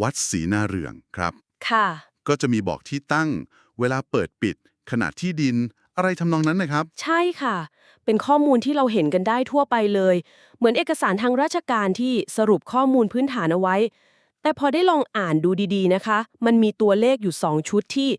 วัดศรีนาเรืองครับ ค่ะ ก็จะมีบอกที่ตั้ง เวลาเปิดปิด ขนาดที่ดิน อะไรทำนองนั้นนะครับ ใช่ค่ะ เป็นข้อมูลที่เราเห็นกันได้ทั่วไปเลย เหมือนเอกสารทางราชการที่สรุปข้อมูลพื้นฐานเอาไว้ แต่พอได้ลองอ่านดูดีๆนะคะ มันมีตัวเลขอยู่ 2 ชุดที่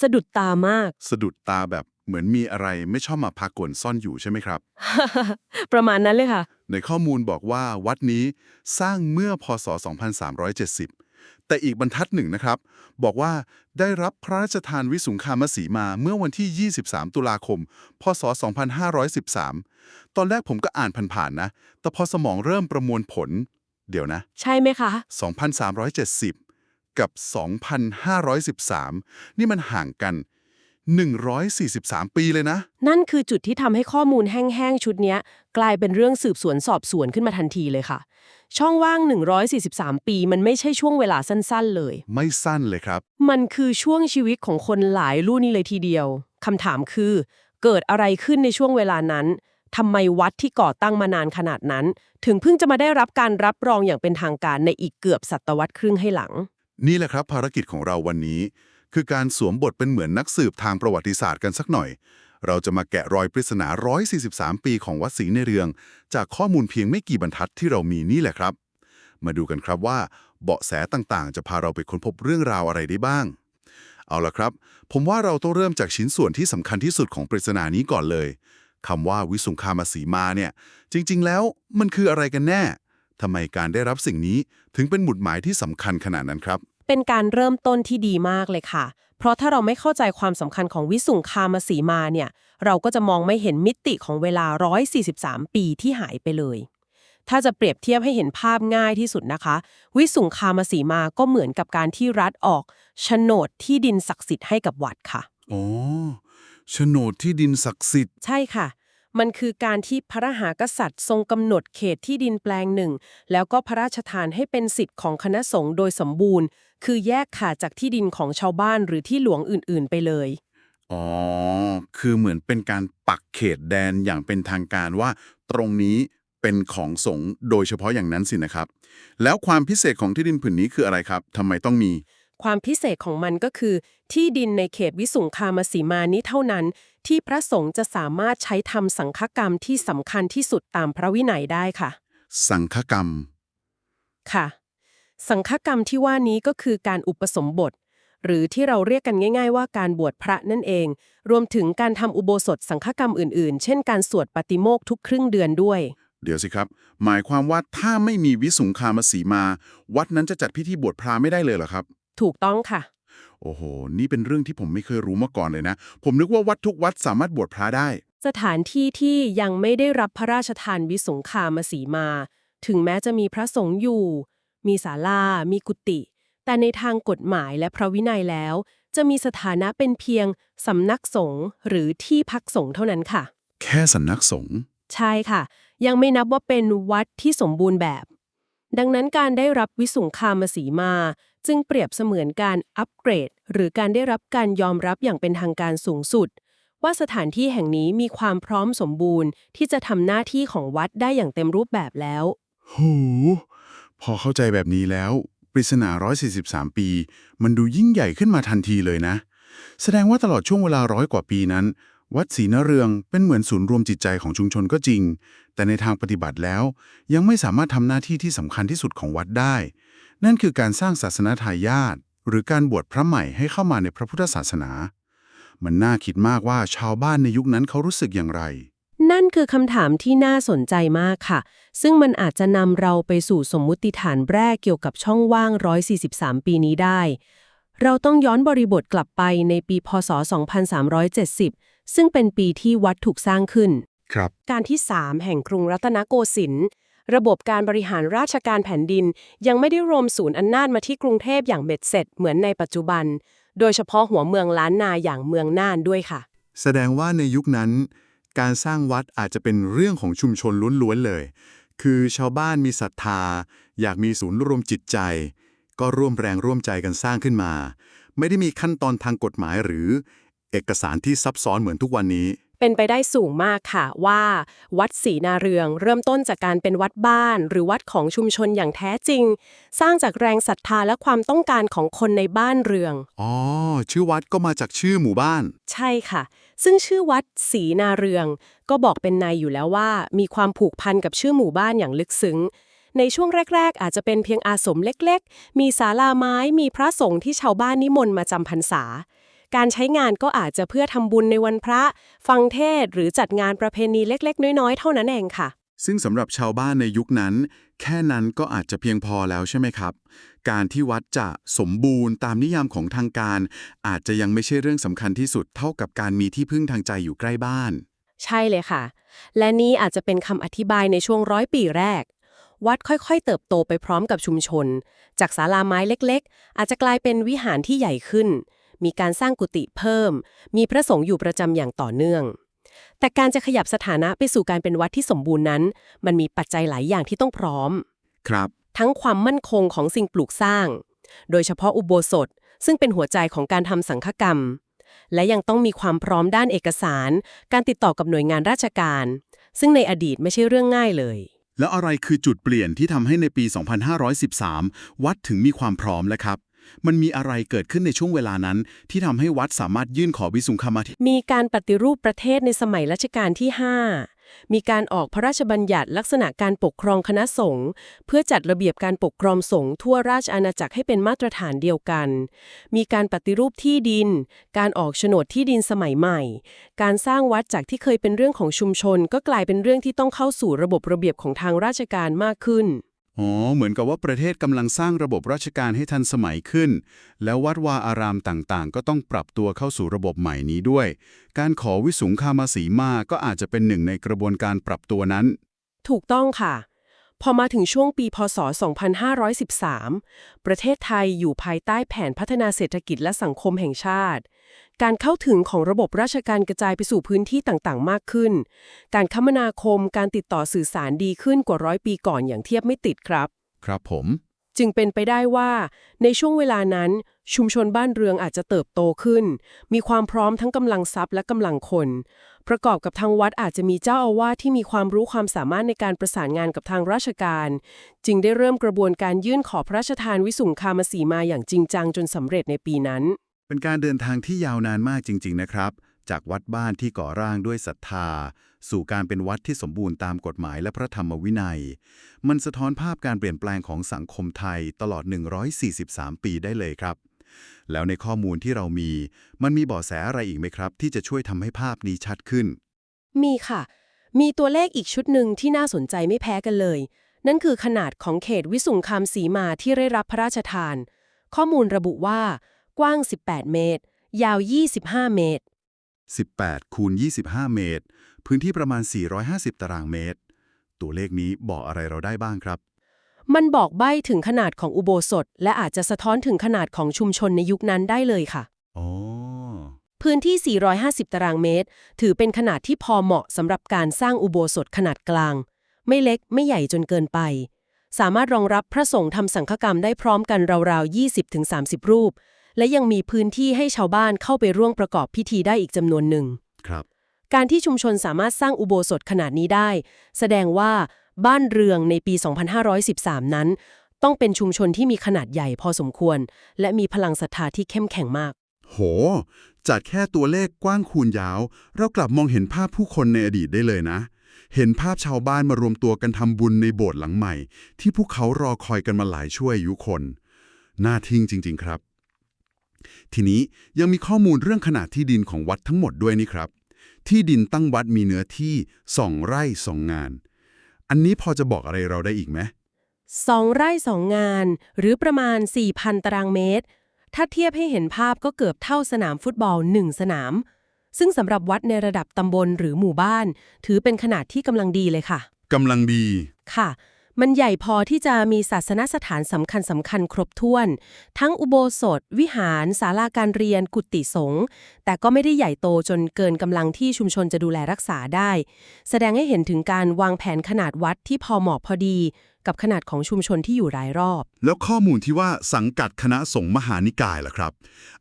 สะดุดตามาก สะดุดตาแบบเหมือนมีอะไรไม่ชอบมาพากลซ่อนอยู่ใช่ไหมครับ ประมาณนั้นเลยค่ะ ในข้อมูลบอกว่าวัดนี้สร้างเมื่อพศ 2370 แต่อีกบรรทัดหนึ่งนะครับ บอกว่าได้รับพระราชทานวิสุงคามสีมาเมื่อวันที่ 23 ตุลาคม พศ 2513 ตอนแรกผมก็อ่านผ่านๆนะ แต่พอสมองเริ่มประมวลผล เดี๋ยวนะ ใช่ไหมคะ 2,370 กับ 2,513 นี่มันห่างกัน 143 ปีเลยนะ นั่นคือจุดที่ทำให้ข้อมูลแห้งๆ ชุดเนี้ย กลายเป็นเรื่องสืบสวนสอบสวนขึ้นมาทันทีเลยค่ะ ช่องว่าง 143 ปีมันไม่ใช่ช่วงเวลาสั้นๆเลย ไม่สั้นเลยครับ มันคือช่วงชีวิตของคนหลายรุ่นเลยทีเดียวคำถามคือ เกิดอะไรขึ้นในช่วงเวลานั้นทำไมวัดที่ก่อตั้งมานานขนาดนั้น ถึงเพิ่งจะมาได้รับการรับรองอย่างเป็นทางการในอีกเกือบศตวรรษครึ่งให้หลัง นี่แหละครับภารกิจของเราวันนี้ คือการสวมบทเป็นเหมือนนักสืบทางประวัติศาสตร์กันสักหน่อย เราจะมาแกะรอยปริศนา 143 ปีของวัดศรีในเรือง จากข้อมูลเพียงไม่กี่บรรทัดที่เรามีนี่แหละครับ มาดูกันครับว่าเบาะแสต่างๆ จะพาเราไปค้นพบเรื่องราวอะไรได้บ้าง เอาละครับ ผมว่าเราต้องเริ่มจากชิ้นส่วนที่สำคัญที่สุดของปริศนานี้ก่อนเลยคำว่าวิสุงคามสีมาเนี่ย จริง ๆ แล้วมันคืออะไรกันแน่ทำไมการได้รับสิ่งนี้ถึงเป็นหมุดหมายที่สำคัญขนาดนั้นครับ เป็นการเริ่มต้นที่ดีมากเลยค่ะ เพราะถ้าเราไม่เข้าใจความสำคัญของวิสุงคามสีมาเนี่ย เราก็จะมองไม่เห็นมิติของเวลา 143 ปีที่หายไปเลย ถ้าจะเปรียบเทียบให้เห็นภาพง่ายที่สุดนะคะ วิสุงคามสีมาก็เหมือนกับการที่รัฐออกโฉนดที่ดินศักดิ์สิทธิ์ให้กับวัดค่ะ อ๋อโฉนดที่ดินศักดิ์สิทธิ์ ใช่ค่ะ มันคือการที่พระหากษัตริย์ ทรงกำหนดเขตที่ดินแปลงหนึ่ง แล้วก็พระราชทานให้เป็นสิทธิ์ของคณะสงฆ์โดยสมบูรณ์ คือแยกขาดจากที่ดินของชาวบ้านหรือที่หลวงอื่นๆ ไปเลย อ๋อ คือเหมือนเป็นการปักเขตแดนอย่างเป็นทางการว่า ตรงนี้เป็นของสงฆ์โดยเฉพาะอย่างนั้นสินะครับ แล้วความพิเศษของที่ดินผืนนี้คืออะไรครับทำไมต้องมี ความพิเศษของมันก็คือ ที่ดินในเขตวิสุงคามสีมานี้เท่านั้น ที่พระสงฆ์จะสามารถใช้ทำสังฆกรรมที่สำคัญที่สุดตามพระวินัยได้ค่ะ สังฆกรรม ค่ะ สังฆกรรมที่ว่านี้ก็คือการอุปสมบท หรือที่เราเรียกกันง่าย ๆ ว่าการบวชพระนั่นเอง รวมถึงการทำอุโบสถสังฆกรรมอื่นๆ เช่นการสวดปฏิโมกข์ทุกครึ่งเดือนด้วยเดี๋ยวสิครับ หมายความว่าถ้าไม่มีวิสุงคามสีมา วัดนั้นจะจัดพิธีบวชพราไม่ได้เลยเหรอครับ ถูกต้องค่ะ โอ้โห นี่เป็นเรื่องที่ผมไม่เคยรู้มาก่อนเลยนะ ผมนึกว่าวัดทุกวัดสามารถบวชพระได้ สถานที่ที่ยังไม่ได้รับพระราชทานวิสุงคามสีมา ถึงแม้จะมีพระสงฆ์อยู่ มีศาลา มีกุฏิ แต่ในทางกฎหมายและพระวินัยแล้ว จะมีสถานะเป็นเพียงสำนักสงฆ์หรือที่พักสงฆ์เท่านั้นค่ะ แค่สำนักสงฆ์ ใช่ค่ะ ยังไม่นับว่าเป็นวัดที่สมบูรณ์แบบ ดังนั้นการได้รับวิสุงคามสีมา จึงเปรียบเสมือนการอัปเกรด หรือการได้รับการยอมรับอย่างเป็นทางการสูงสุด ว่าสถานที่แห่งนี้มีความพร้อมสมบูรณ์ ที่จะทำหน้าที่ของวัดได้อย่างเต็มรูปแบบแล้วโหพอเข้าใจแบบนี้แล้ว ปริศนา 143 ปี มันดูยิ่งใหญ่ขึ้นมาทันทีเลยนะ แสดงว่าตลอดช่วงเวลาร้อยกว่าปีนั้น วัดศรีนเรืองเป็นเหมือนศูนย์รวมจิตใจของชุมชนก็จริง แต่ในทางปฏิบัติแล้ว ยังไม่สามารถทำหน้าที่ที่สำคัญที่สุดของวัดได้ นั่นคือการสร้างศาสนาทายาทหรือการบวชพระใหม่ให้เข้ามาในพระพุทธศาสนา มันน่าคิดมากว่าชาวบ้านในยุคนั้นเขารู้สึกอย่างไร นั่นคือคำถามที่น่าสนใจมากค่ะ ซึ่งมันอาจจะนำเราไปสู่สมมุติฐานแรกเกี่ยวกับช่องว่าง 143 ปีนี้ได้ เราต้องย้อนบริบทกลับไปในปีพศ 2370 ซึ่งเป็นปีที่วัดถูกสร้างขึ้น ครับ การที่ 3 แห่งกรุงรัตนโกสินทร์ระบบการบริหารราชการแผ่นดิน ยังไม่ได้รวมศูนย์อำนาจมาที่กรุงเทพอย่างเบ็ดเสร็จเหมือนในปัจจุบัน โดยเฉพาะหัวเมืองล้านนาอย่างเมืองน่านด้วยค่ะ แสดงว่าในยุคนั้น การสร้างวัดอาจจะเป็นเรื่องของชุมชนล้วนๆเลย คือชาวบ้านมีศรัทธา อยากมีศูนย์รวมจิตใจ ก็ร่วมแรงร่วมใจกันสร้างขึ้นมา ไม่ได้มีขั้นตอนทางกฎหมายหรือ เอกสารที่ซับซ้อนเหมือนทุกวันนี้ เป็นไปได้สูงมากค่ะว่า วัดศรีนาเรืองเริ่มต้นจากการเป็นวัดบ้าน หรือวัดของชุมชนอย่างแท้จริง สร้างจากแรงศรัทธาและความต้องการของคนในบ้านเรือง อ๋อ ชื่อวัดก็มาจากชื่อหมู่บ้าน ใช่ค่ะ ซึ่งชื่อวัดศรีนาเรือง ก็บอกเป็นในอยู่แล้วว่า มีความผูกพันกับชื่อหมู่บ้านอย่างลึกซึ้ง ในช่วงแรก ๆ อาจจะเป็นเพียงอาสมเล็กๆ มีศาลาไม้มีพระสงฆ์ที่ชาวบ้านนิมนต์มาจำพรรษา การใช้งานก็อาจจะเพื่อทำบุญในวันพระ ฟังเทศน์หรือจัดงานประเพณีเล็กๆ น้อยๆ เท่านั้นเองค่ะ ซึ่งสำหรับชาวบ้านในยุคนั้น แค่นั้นก็อาจจะเพียงพอแล้วใช่ไหมครับ การที่วัดจะสมบูรณ์ตามนิยามของทางการ อาจจะยังไม่ใช่เรื่องสำคัญที่สุดเท่ากับการมีที่พึ่งทางใจอยู่ใกล้บ้าน ใช่เลยค่ะ และนี่อาจจะเป็นคำอธิบายในช่วงร้อยปีแรก วัดค่อยๆ เติบโตไปพร้อมกับชุมชน จากศาลาไม้เล็กๆ อาจจะกลายเป็นวิหารที่ใหญ่ขึ้น มีการสร้างกุฏิเพิ่ม มีพระสงฆ์อยู่ประจำอย่างต่อเนื่อง แต่การจะขยับสถานะไปสู่การเป็นวัดที่สมบูรณ์นั้น มันมีปัจจัยหลายอย่างที่ต้องพร้อม ครับ ทั้งความมั่นคงของสิ่งปลูกสร้าง โดยเฉพาะอุโบสถ ซึ่งเป็นหัวใจของการทำสังฆกรรม และยังต้องมีความพร้อมด้านเอกสาร การติดต่อกับหน่วยงานราชการ ซึ่งในอดีตไม่ใช่เรื่องง่ายเลย แล้วอะไรคือจุดเปลี่ยนที่ทำให้ในปี 2513 วัดถึงมีความพร้อมแล้วครับ มันมีอะไรเกิดขึ้นในช่วงเวลานั้น ที่ทำให้วัดสามารถยื่นขอวิสุงคมาธิมีการปฏิรูปประเทศในสมัยรัชกาลที่ 5 มีการออกพระราชบัญญัติลักษณะการปกครองคณะสงฆ์เพื่อจัดระเบียบการปกครองสงฆ์ทั่วราชอาณาจักรให้เป็นมาตรฐานเดียวกัน มีการปฏิรูปที่ดิน การออกโฉนดที่ดินสมัยใหม่ การสร้างวัดจากที่เคยเป็นเรื่องของชุมชน ก็กลายเป็นเรื่องที่ต้องเข้าสู่ระบบระเบียบของทางราชการมากขึ้น อ๋อ เหมือนกับว่าประเทศกำลังสร้างระบบราชการให้ทันสมัยขึ้น แล้ววัดวาอารามต่างๆ ก็ต้องปรับตัวเข้าสู่ระบบใหม่นี้ด้วย การขอวิสุงคามาสีมาก็อาจจะเป็นหนึ่งในกระบวนการปรับตัวนั้น ถูกต้องค่ะ พอมาถึงช่วงปีพศ 2513 ประเทศไทยอยู่ภายใต้แผนพัฒนาเศรษฐกิจและสังคมแห่งชาติ การเข้าถึงของระบบราชการกระจายไปสู่พื้นที่ต่างๆ มากขึ้น การคมนาคมการติดต่อสื่อสารดีขึ้นกว่าร้อยปีก่อนอย่างเทียบไม่ติดครับ ครับผม จึงเป็นไปได้ว่า ในช่วงเวลานั้น ชุมชนบ้านเรืองอาจจะเติบโตขึ้น มีความพร้อมทั้งกำลังทรัพย์และกำลังคน ประกอบกับทางวัดอาจจะมีเจ้าอาวาสที่มีความรู้ความสามารถในการประสานงานกับทางราชการ จึงได้เริ่มกระบวนการยื่นขอพระราชทานวิสุงคามสีมาอย่างจริงจังจนสำเร็จในปีนั้น เป็นการเดินทางที่ยาวนานมากจริง ๆ นะครับ จากวัดบ้านที่ก่อร่างด้วยศรัทธา สู่การเป็นวัดที่สมบูรณ์ตามกฎหมายและพระธรรมวินัย มันสะท้อนภาพการเปลี่ยนแปลงของสังคมไทยตลอด 143 ปีได้เลยครับ แล้วในข้อมูลที่เรามี มันมีเบาะแสอะไรอีกไหมครับ ที่จะช่วยทำให้ภาพนี้ชัดขึ้น มีค่ะ มีตัวเลขอีกชุดหนึ่งที่น่าสนใจไม่แพ้กันเลย นั่นคือขนาดของเขตวิสุงคามสีมาที่ได้รับพระราชทาน ข้อมูลระบุว่า กว้าง 18 เมตร ยาว 25 เมตร 18 คูณ 25 เมตร พื้นที่ประมาณ 450 ตารางเมตร ตัวเลขนี้บอกอะไรเราได้บ้างครับ มันบอกใบ้ถึงขนาดของอุโบสถ และอาจจะสะท้อนถึงขนาดของชุมชนในยุคนั้นได้เลยค่ะ อ๋อ พื้นที่ 450 ตารางเมตร ถือเป็นขนาดที่พอเหมาะสำหรับการสร้างอุโบสถขนาดกลาง ไม่เล็กไม่ใหญ่จนเกินไป สามารถรองรับพระสงฆ์ทำสังฆกรรมได้พร้อมกันราวๆ 20-30 รูป และยังมีพื้นที่ให้ชาวบ้านเข้าไปร่วมประกอบพิธีได้อีกจำนวนหนึ่ง ครับ การที่ชุมชนสามารถสร้างอุโบสถขนาดนี้ได้ แสดงว่าบ้านเรืองในปี 2513 นั้น ต้องเป็นชุมชนที่มีขนาดใหญ่พอสมควร และมีพลังศรัทธาที่เข้มแข็งมาก โห จากแค่ตัวเลขกว้างคูณยาว เรากลับมองเห็นภาพผู้คนในอดีตได้เลยนะ เห็นภาพชาวบ้านมารวมตัวกันทำบุญในโบสถ์หลังใหม่ ที่พวกเขารอคอยกันมาหลายช่วยอายุคน น่าทึ่งจริง ๆ ครับ ทีนี้ยังมีข้อมูลเรื่องขนาดที่ดินของวัดทั้งหมดด้วยนี่ครับ ที่ดินตั้งวัดมีเนื้อที่สองไร่สองงาน อันนี้พอจะบอกอะไรเราได้อีกไหมสองไร่สองงาน หรือประมาณ 4,000 ตารางเมตร ถ้าเทียบให้เห็นภาพก็เกือบเท่าสนามฟุตบอลหนึ่งสนาม ซึ่งสำหรับวัดในระดับตำบลหรือหมู่บ้าน ถือเป็นขนาดที่กำลังดีเลยค่ะกำลังดีค่ะ มันใหญ่พอที่จะมีศาสนสถานสำคัญสำคัญครบถ้วน ทั้งอุโบสถ วิหาร ศาลาการเรียน กุฏิสงฆ์แต่ก็ไม่ได้ใหญ่โตจนเกินกำลังที่ชุมชนจะดูแลรักษาได้ แสดงให้เห็นถึงการวางแผนขนาดวัดที่พอเหมาะพอดี กับขนาดของชุมชนที่อยู่รายรอบ แล้วข้อมูลที่ว่าสังกัดคณะสงฆ์มหานิกายล่ะครับ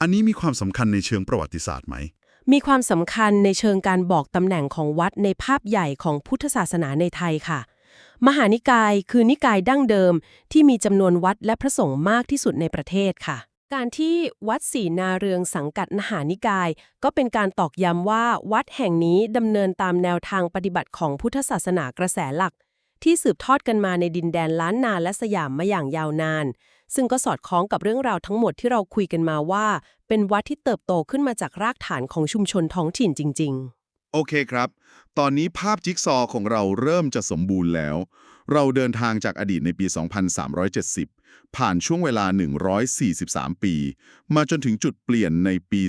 อันนี้มีความสำคัญในเชิงประวัติศาสตร์ไหมมีความสำคัญในเชิงการบอกตำแหน่งของวัดในภาพใหญ่ของพุทธศาสนาในไทยค่ะ มหานิกายคือนิกายดั้งเดิม ที่มีจำนวนวัดและพระสงฆ์มากที่สุดในประเทศค่ะ การที่วัดศรีนาเรืองสังกัดมหานิกาย ก็เป็นการตอกย้ำว่าวัดแห่งนี้ดำเนินตามแนวทางปฏิบัติของพุทธศาสนากระแสหลัก ที่สืบทอดกันมาในดินแดนล้านนาและสยามมาอย่างยาวนาน ซึ่งก็สอดคล้องกับเรื่องราวทั้งหมดที่เราคุยกันมาว่า เป็นวัดที่เติบโตขึ้นมาจากรากฐานของชุมชนท้องถิ่นจริง ๆ โอเคครับ ตอนนี้ภาพจิ๊กซอว์ของเราเริ่มจะสมบูรณ์แล้ว เราเดินทางจากอดีตในปี 2370 ผ่านช่วงเวลา 143 ปี มาจนถึงจุดเปลี่ยนในปี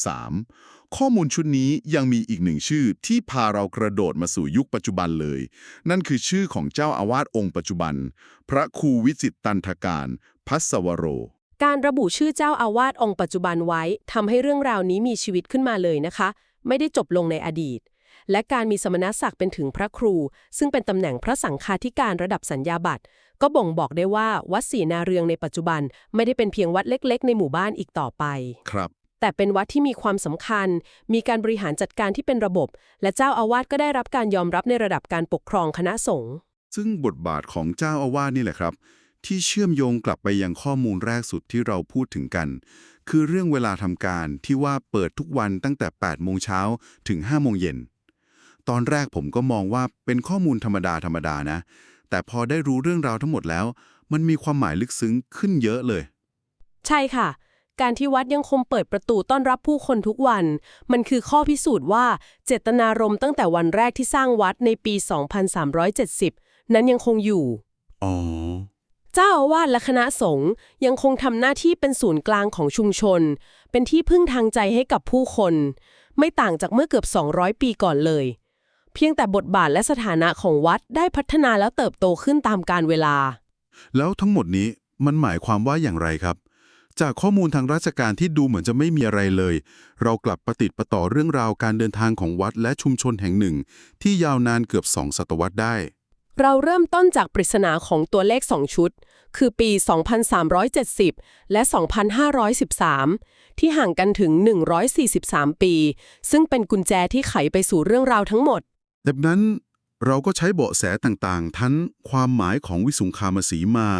2513 ข้อมูลชุดนี้ยังมีอีกหนึ่งชื่อที่พาเรากระโดดมาสู่ยุคปัจจุบันเลย นั่นคือชื่อของเจ้าอาวาสองค์ปัจจุบัน พระครูวิจิตตันทการพัสวโรการระบุชื่อเจ้าอาวาสองค์ปัจจุบันไว้ทำให้เรื่องราวนี้มีชีวิตขึ้นมาเลยนะคะ ไม่ได้จบลงในอดีต และการมีสมณศักดิ์เป็นถึงพระครู ซึ่งเป็นตำแหน่งพระสังฆาธิการระดับสัญญาบัตรก็บ่งบอกได้ว่าวัดศรีนาเรืองในปัจจุบันไม่ได้เป็นเพียงวัดเล็ก ๆ ในหมู่บ้านอีกต่อไป ครับ แต่เป็นวัดที่มีความสำคัญ มีการบริหารจัดการที่เป็นระบบ และเจ้าอาวาสก็ได้รับการยอมรับในระดับการปกครองคณะสงฆ์ ซึ่งบทบาทของเจ้าอาวาสนี่แหละครับ ที่เชื่อมโยงกลับไปยังข้อมูลแรกสุดที่เราพูดถึงกัน คือเรื่องเวลาทำการที่ว่าเปิดทุกวันตั้งแต่ 8 โมงเช้าถึง 5 โมงเย็น ตอนแรกผมก็มองว่าเป็นข้อมูลธรรมดาธรรมดานะ แต่พอได้รู้เรื่องราวทั้งหมดแล้ว มันมีความหมายลึกซึ้งขึ้นเยอะเลย ใช่ค่ะ การที่วัดยังคงเปิดประตูต้อนรับผู้คนทุกวัน มันคือข้อพิสูจน์ว่าเจตนารมณ์ตั้งแต่วันแรกที่สร้างวัดในปี 2370 นั้นยังคงอยู่ อ๋อเจ้าอาวาสและคณะสงฆ์ยังคงทำหน้าที่เป็นศูนย์กลางของชุมชน เป็นที่พึ่งทางใจให้กับผู้คน ไม่ต่างจากเมื่อเกือบ 200 ปีก่อนเลย เพียงแต่บทบาทและสถานะของวัดได้พัฒนาและเติบโตขึ้นตามกาลเวลา แล้วทั้งหมดนี้มันหมายความว่าอย่างไรครับ จากข้อมูลทางราชการที่ดูเหมือนจะไม่มีอะไรเลย เรากลับประติดประต่อเรื่องราวการเดินทางของวัดและชุมชนแห่งหนึ่ง ที่ยาวนานเกือบสองศตวรรษได้ เราเริ่มต้นจากปริศนาของตัวเลข 2 ชุด คือปี 2370 และ 2513 ที่ห่างกันถึง 143 ปี ซึ่งเป็นกุญแจที่ไขไปสู่เรื่องราวทั้งหมด ดังนั้นเราก็ใช้เบาะแสต่างๆ ทั้งความหมายของวิสุงคามสีมา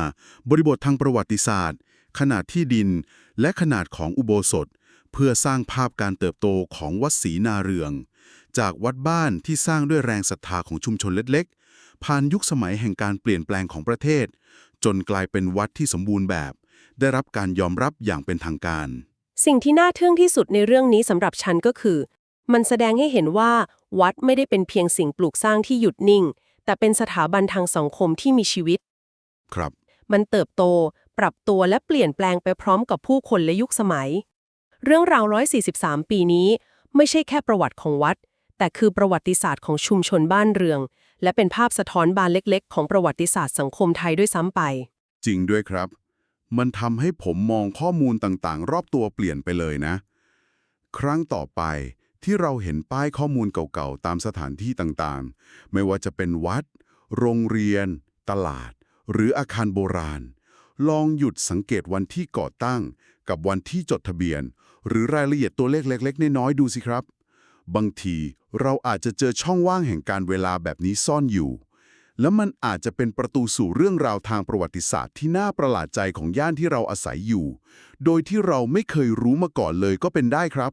บริบททางประวัติศาสตร์ ขนาดที่ดิน และขนาดของอุโบสถ เพื่อสร้างภาพการเติบโตของวัดศรีนาเรือง จากวัดบ้านที่สร้างด้วยแรงศรัทธาของชุมชนเล็กๆ ผ่านยุคสมัยแห่งการเปลี่ยนแปลงของประเทศ จนกลายเป็นวัดที่สมบูรณ์แบบ ได้รับการยอมรับอย่างเป็นทางการ สิ่งที่น่าทึ่งที่สุดในเรื่องนี้สำหรับฉันก็คือ มันแสดงให้เห็นว่าวัดไม่ได้เป็นเพียงสิ่งปลูกสร้างที่หยุดนิ่ง แต่เป็นสถาบันทางสังคมที่มีชีวิต ครับ มันเติบโต ปรับตัวและเปลี่ยนแปลงไปพร้อมกับผู้คนและยุคสมัย เรื่องราว 143 ปีนี้ ไม่ใช่แค่ประวัติของวัด แต่คือประวัติศาสตร์ของชุมชนบ้านเรือง และเป็นภาพสะท้อนบานเล็กๆ ของประวัติศาสตร์สังคมไทยด้วยซ้ำไป จริงด้วยครับ มันทำให้ผมมองข้อมูลต่างๆ รอบตัวเปลี่ยนไปเลยนะ ครั้งต่อไปที่เราเห็นป้ายข้อมูลเก่าๆ ตามสถานที่ต่างๆ ไม่ว่าจะเป็นวัด โรงเรียน ตลาด หรืออาคารโบราณ ลองหยุดสังเกตวันที่ก่อตั้ง กับวันที่จดทะเบียน หรือรายละเอียดตัวเลขเล็กๆ น้อยๆ ดูสิครับ บางทีเราอาจจะเจอช่องว่างแห่งการเวลาแบบนี้ซ่อนอยู่ และมันอาจจะเป็นประตูสู่เรื่องราวทางประวัติศาสตร์ที่น่าประหลาดใจของย่านที่เราอาศัยอยู่ โดยที่เราไม่เคยรู้มาก่อนเลยก็เป็นได้ครับ